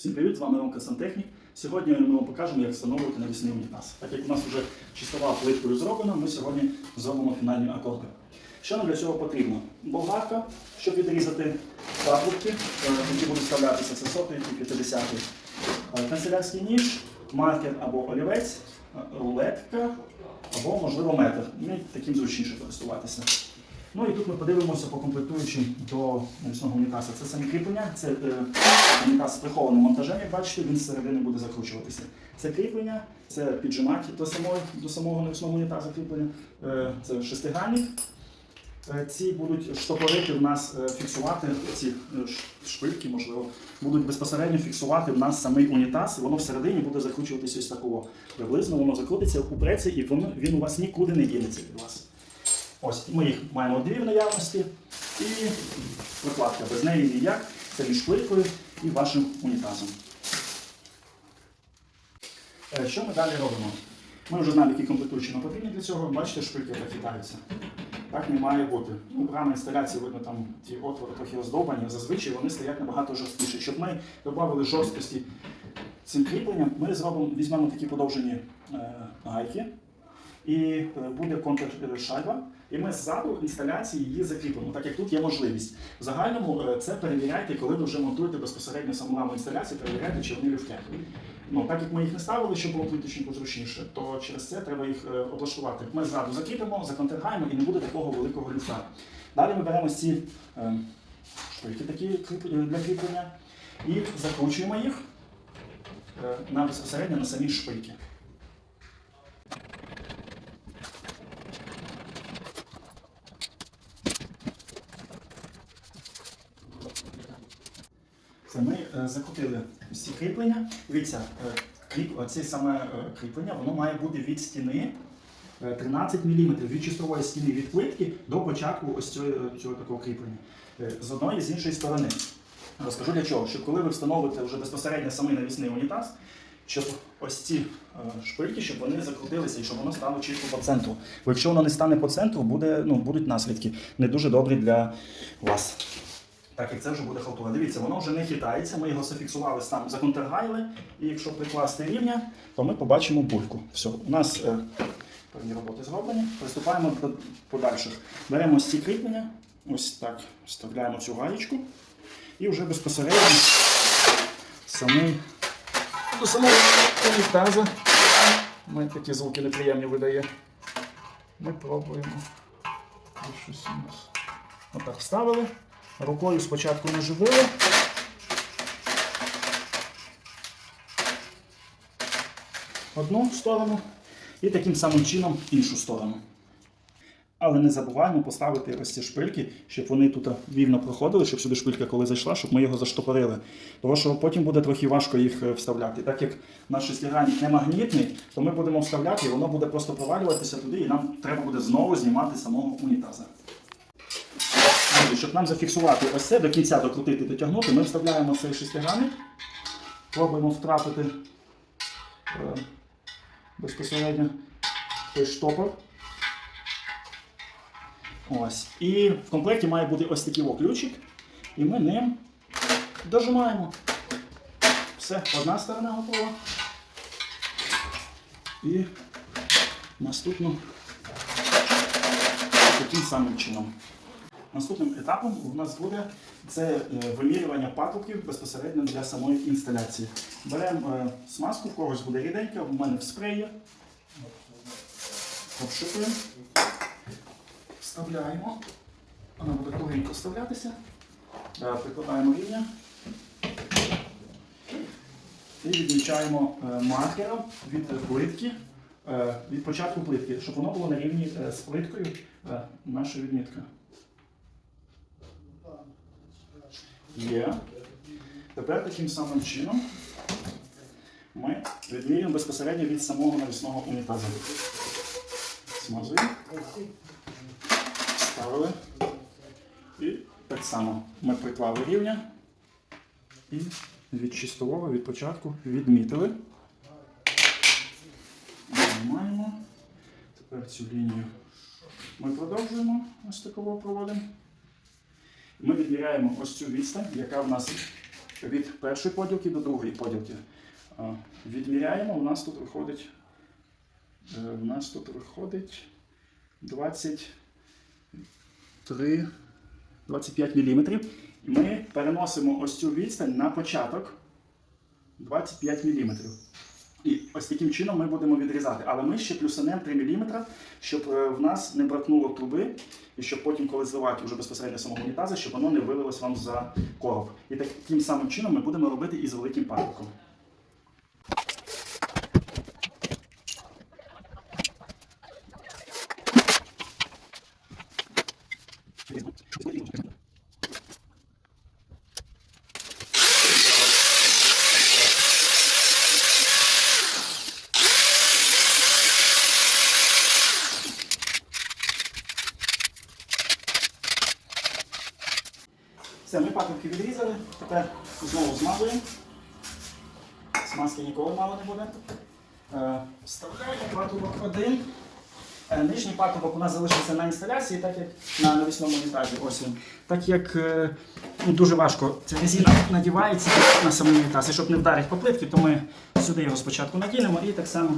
Всім привіт, з вами Ромка Сантехнік. Сьогодні ми вам покажемо, як встановлювати навісний унітаз. Так як у нас вже чистова плиткою зроблена, ми сьогодні зробимо фінальні акорди. Що нам для цього потрібно? Болгарка, щоб відрізати патрубки, е, які будуть вставлятися, це сотий і 50 Канцелярський ніж, маркер або олівець, е, рулетка або, можливо, метр. Мені таким зручніше користуватися. Ну і тут ми подивимося по комплектуючим до навісного унітаза. Це самі кріплення, це е, унітаз з прихованим монтажем, як бачите, він зсередини буде закручуватися. Це кріплення, це піджимаки до самого, до самого навісного унітазу кріплення, е, це шестигранник. Е, Ці будуть штопорити в нас е, фіксувати ці е, шпильки, можливо, будуть безпосередньо фіксувати в нас самий унітаз, воно всередині буде закручуватися ось такого. Приблизно воно закрутиться, упреться, і воно, він у вас нікуди не дінеться від вас. Ось ми їх маємо дві в наявності і прокладка без неї ніяк. Це між шпилькою і вашим унітазом. Е, Що ми далі робимо? Ми вже знаємо, які комплектуючі нам потрібні для цього. Бачите, шпильки розхитаються. Так не має бути. Ну, програма інсталяції, видно, там ті отвори трохи роздовбані. Зазвичай вони стоять набагато жорсткіше. Щоб ми додали жорсткості цим кріпленням, ми зробимо, візьмемо такі подовжені е, гайки і е, буде контршайба. І ми ззаду інсталяції її закріпимо, так як тут є можливість. В загальному е, це перевіряйте, коли ви вже монтуєте безпосередньо саму раму інсталяції, перевіряйте, чи вони люфтять. Ну, так як ми їх не ставили, щоб було плиточнику зручніше, то через це треба їх е, облаштувати. Ми ззаду закріпимо, законтергаємо і не буде такого великого люфта. Далі ми беремо ці е, шпильки такі е, для кріплення і закручуємо їх е, на безпосередньо на самі шпильки. Це ми е, закрутили всі кріплення. Дивіться, е, кріп, оце саме е, кріплення, воно має бути від стіни е, 13 мм від чистової стіни від плитки до початку ось цього, цього такого кріплення. Е, З одної і з іншої сторони. Розкажу для чого, щоб коли ви встановите вже безпосередньо самий навісний унітаз, щоб ось ці е, шпильки, щоб вони закрутилися і щоб воно стало чітко по центру. Бо якщо воно не стане по центру, буде, ну, будуть наслідки не дуже добрі для вас. Так як це вже буде халтура. Дивіться, воно вже не хитається, ми його зафіксували там, законтергайли, і якщо прикласти рівня, то ми побачимо бульку. Все, у нас е, певні роботи зроблені. Приступаємо до подальших. Беремо ось ці кріплення, ось так вставляємо цю гаєчку і вже безпосередньо самий, до самого унітаза. Ми такі звуки неприємні видає. Ми пробуємо. Щось у нас. Отак вставили. Рукою спочатку наживили. Одну сторону і таким самим чином іншу сторону. Але не забуваємо поставити ось ці шпильки, щоб вони тут вільно проходили, щоб сюди шпилька, коли зайшла, щоб ми його заштопорили. Тому що потім буде трохи важко їх е, вставляти. Так як наш шестигранник не магнітний, то ми будемо вставляти, і воно буде просто провалюватися туди, і нам треба буде знову знімати самого унітаза. Щоб нам зафіксувати ось це, до кінця докрутити, дотягнути, ми вставляємо цей шестигранник, пробуємо втрапити е, безпосередньо той штопор. Ось. І в комплекті має бути ось такий ключик, і ми ним дожимаємо. Все, одна сторона готова. І наступну таким самим чином. Наступним етапом у нас буде це е, вимірювання патрубків безпосередньо для самої інсталяції. Беремо е, смазку, в когось буде ріденька, у мене в спреї. Обшукуємо, вставляємо. Вона буде тугенько вставлятися. Е, Прикладаємо рівня. І відмічаємо маркером від плитки, від початку плитки, щоб воно було на рівні з плиткою е, наша Є. Тепер таким самим чином ми відмірюємо безпосередньо від самого навісного унітазу. Смазуємо. Вставили. І так само ми приклали рівня і від чистового, від початку відмітили. Тепер цю лінію ми продовжуємо ось такого проводимо. Ми відміряємо ось цю відстань, яка в нас від першої поділки до другої поділки. Відміряємо, у нас тут виходить. е, У нас тут виходить 23, 25 мм. Ми переносимо ось цю відстань на початок 25 мм. І ось таким чином ми будемо відрізати. Але ми ще плюсанемо 3 мм, щоб е, в нас не бракнуло труби, і щоб потім, коли зливати вже безпосередньо самого унітазу, щоб воно не вилилось вам за короб. І таким самим чином ми будемо робити і з великим патриком. Все, ми патрубки відрізали. Тепер знову змазуємо. Смазки ніколи мало не буде. Е, Вставляємо патрубок один. Е, Нижній патрубок у нас залишився на інсталяції, так як на навісному унітазі. Ось він. Так як е, ну, дуже важко ця резина надівається на самий унітаз. І щоб не вдарити по плитки, то ми сюди його спочатку надінемо і так само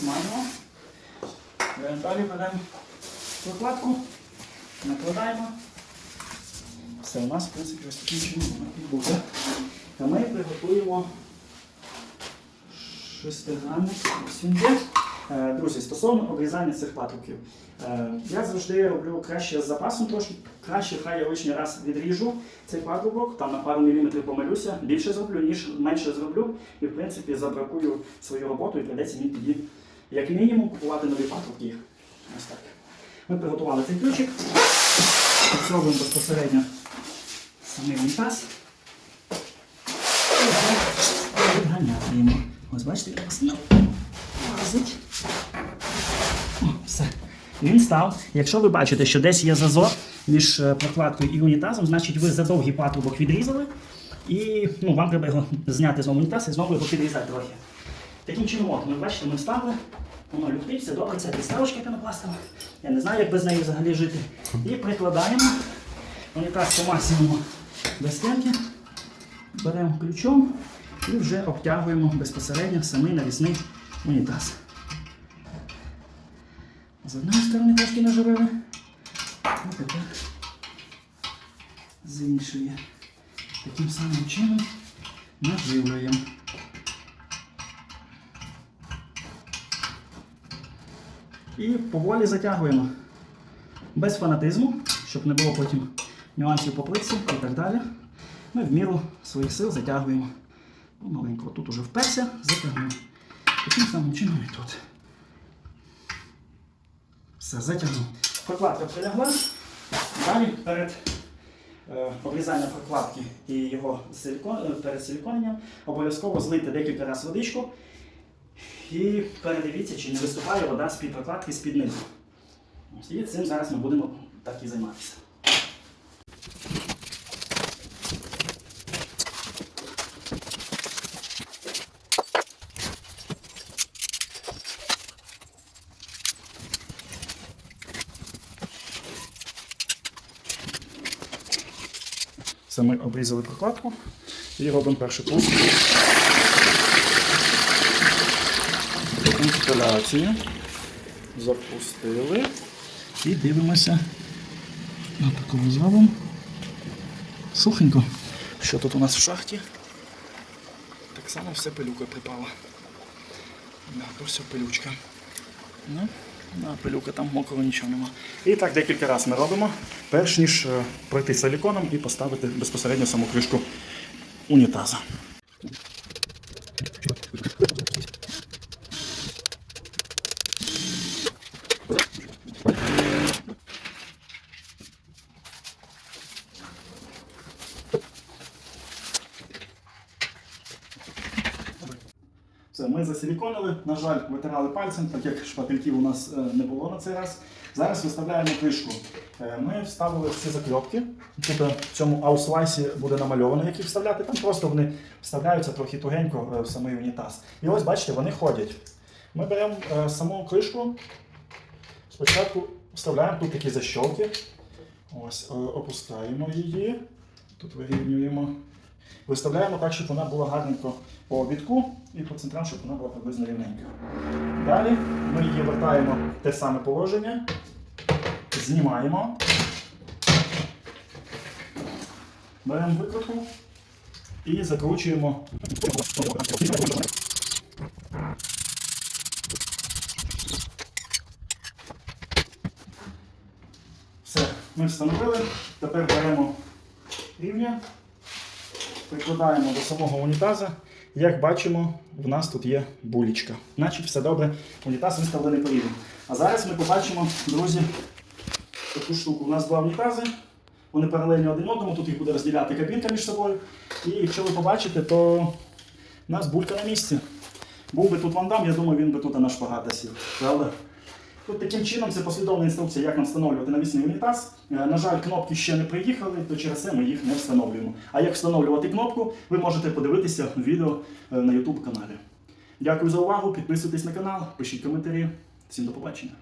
змажемо. Далі беремо прокладку, накладаємо. Все, у нас, в принципі, ось таким чином буде. А ми приготуємо шестигранник. Е, Друзі, стосовно обрізання цих патрубків. Е, Я завжди роблю краще з запасом трошки. Краще хай я лишній раз відріжу цей патрубок, там на пару міліметрів помилюся, більше зроблю, ніж менше зроблю. І в принципі забракую свою роботу і прийдеться мені тоді, як мінімум, купувати нові патрубки. Ось так. Ми приготували цей ключик. Зробимо безпосередньо самий унітаз. І відганяємо. Ось бачите, як нас лазить. Все. Він став. Якщо ви бачите, що десь є зазор між е, прокладкою і унітазом, значить ви задовгий патрубок відрізали. І ну, вам треба його зняти з унітаз і знову його підрізати трохи. Таким чином, от, ми бачите, ми вставили, воно люфтить, все добре, це підставочка пінопластова. Я не знаю, як без неї взагалі жити. І прикладаємо унітаз по максимуму без стенки. Беремо ключом і вже обтягуємо безпосередньо самий навісний унітаз. З одної сторони трошки наживили, а тепер з іншої. Таким самим чином наживлюємо. І поволі затягуємо. Без фанатизму, щоб не було потім нюансів по плитці і так далі. Ми в міру своїх сил затягуємо. Маленько тут уже вперся, затягнув. Таким самим чином і тут. Все, затягнув. Прокладка прилягла. Далі перед е, обрізанням прокладки і його силікон, е, перед силіконенням обов'язково злити декілька разів водичку і передивіться, чи не виступає вода з-під прокладки з-під низу. І цим зараз ми будемо так і займатися. Це ми обрізали прокладку і робимо перший пуск. Інсталяцію. Запустили. І дивимося. Отаково зробимо. Сухенько. Що тут у нас в шахті? Так само все пилюка припала. Да, все пилючка. Ну, да, пилюка там мокрого нічого нема. І так декілька разів ми робимо, перш ніж е, пройти силіконом і поставити безпосередньо саму кришку унітаза. Ми засиліконили, на жаль, витирали пальцем, так як шпательків у нас е, не було на цей раз. Зараз виставляємо кришку. Е, Ми вставили всі закльопки. Тут е, в цьому ауслайсі буде намальовано, їх вставляти. Там просто вони вставляються трохи тугенько в самий унітаз. І ось бачите, вони ходять. Ми беремо саму кришку, спочатку вставляємо тут такі защолки. Ось, опускаємо її. Тут вирівнюємо Виставляємо так, щоб вона була гарненько по обідку і по центрам, щоб вона була приблизно рівненька. Далі ми її вертаємо в те саме положення, знімаємо, беремо викрутку і закручуємо. Все, ми встановили. Тепер беремо прикладаємо до самого унітаза. Як бачимо, в нас тут є булічка. Значить, все добре, унітаз виставлений по рівню. А зараз ми побачимо, друзі, таку штуку. У нас два унітази. Вони паралельні один одному, тут їх буде розділяти кабінка між собою. І якщо ви побачите, то у нас булька на місці. Був би тут вандам, я думаю, він би тут на шпагата сів. Правда? Тут таким чином це послідовна інструкція, як нам встановлювати навісний унітаз. Е, На жаль, кнопки ще не приїхали, то через це ми їх не встановлюємо. А як встановлювати кнопку, ви можете подивитися відео е, на YouTube каналі. Дякую за увагу, підписуйтесь на канал, пишіть коментарі. Всім до побачення.